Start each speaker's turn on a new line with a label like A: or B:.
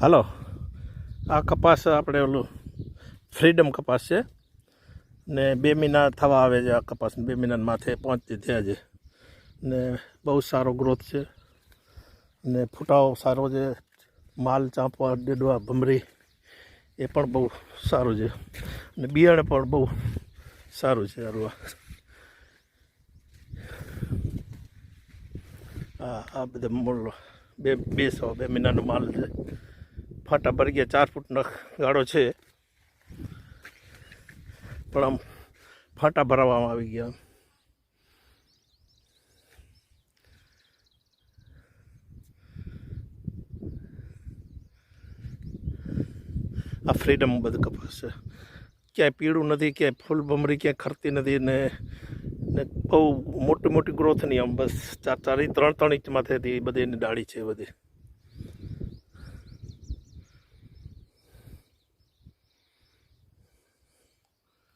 A: હાલો. આ કપાસ આપણે ઓલું ફ્રીડમ કપાસ છે. ને બે મહિના થવા આવે છે આ કપાસ, બે મહિના માથે પહોંચતી થયા છે. ને બહુ સારો ગ્રોથ છે. ને ફૂટાવો સારો છે. માલ ચાંપવા, ડેડવા, ભમરી એ પણ બહુ સારું છે. અને બિયારણ પણ બહુ સારું છે સારું આ આ બધા મૂળ બે બે સો, બે મહિનાનો માલ છે. ફાટા ભરી ગયા, ચાર ફૂટનો ગાળો છે. પણ આમ ફાટા ભરાવવામાં આવી ગયા. આ ફ્રીડમ બધું કપાસ છે ક્યાંય પીળું નથી, ક્યાંય ફૂલ ભમરી, ક્યાંય ખરતી નથી ને ને બહુ મોટી મોટી ગ્રોથ નહીં આમ બસ ચાર ચાર, ત્રણ ત્રણ ઇંચમાં થતી બધી એની ડાળી છે બધી.